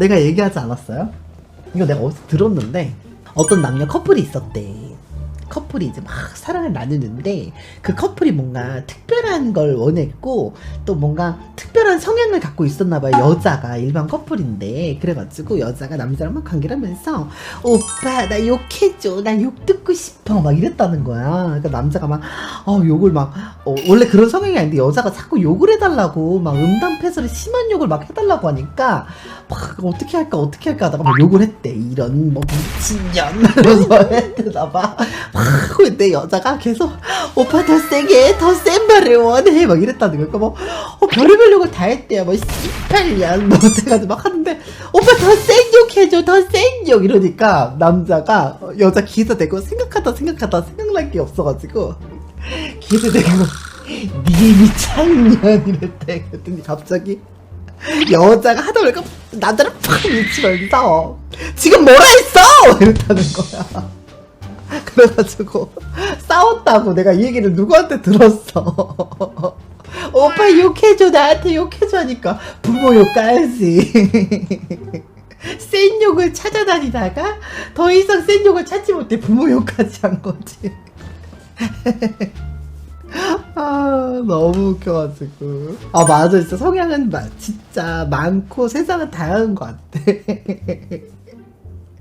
내가 얘기하지 않았어요? 이거 내가 어디서 들었는데 어떤 남녀 커플이 있었대. 커플이 이제 막 사랑을 나누는데 그 커플이 뭔가 특별한 걸 원했고 또 뭔가 특별한 성향을 갖고 있었나 봐요. 여자가 일반 커플인데. 그래가지고 여자가 남자랑 막 관계를 하면서 오빠 나 욕해줘. 나 욕 듣고 싶어. 막 이랬다는 거야. 그러니까 남자가 막 어, 욕을 막 어, 원래 그런 성향이 아닌데 여자가 자꾸 욕을 해달라고 막 음담패설에 심한 욕을 막 해달라고 하니까 막 어떻게 할까 어떻게 할까 하다가 막 욕을 했대. 이런 뭐 미친년. 이러면서 했대나 봐. 막 근데 여자가 계속 오빠 더 세게 더센 말을 원해. 막 이랬다는 거야 그러니까 뭐 어, 별의별 욕을 다 했대요. 뭐 18년 뭐 어때가지고 막 하는데 오빠 더 센 욕 해줘 더 센 욕. 이러니까 남자가 어, 여자 기사 대고 생각하다 생각하다. 생각날 게 없어가지고 기사 대고 니 미창년 이랬대 그랬더니 갑자기 여자가 하다 보니까 남자를 팍 미치면서 지금 뭐라 했어? 이랬다는 거야 그래가지고 싸웠다고 내가 이 얘기를 누구한테 들었어. 오빠 욕해줘 나한테 욕해줘 하니까 부모 욕 까야지. 센 욕을 찾아다니다가 더 이상 센 욕을 찾지 못해 부모 욕까지 한 거지. 아 너무 웃겨가지고. 아 맞아. 진짜 성향은 마- 진짜 많고 세상은 다양한 것 같아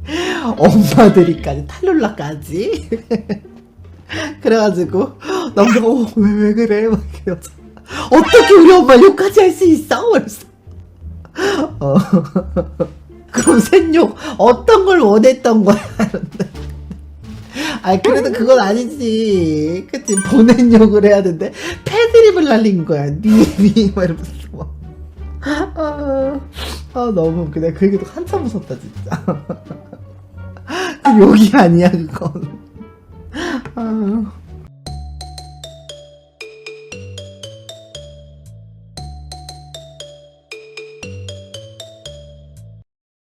엄마들이까지 탈룰라까지. 그래가지고 남자가 어, 왜, 왜 그래? 막 이러면서 어떻게 우리 엄마 욕까지 할 수 있어? 그래서. 어. 그럼 센욕 어떤 걸 원했던 거야? 아 그래도 그건 아니지. 그치? 보낸 욕을 해야 되는데 패드립을 날린 거야. 니니 막 이러면서. 막. 아, 아 너무 그냥 그 얘기도 한참 무섭다 진짜. 그 욕이 아니야 그건. 아.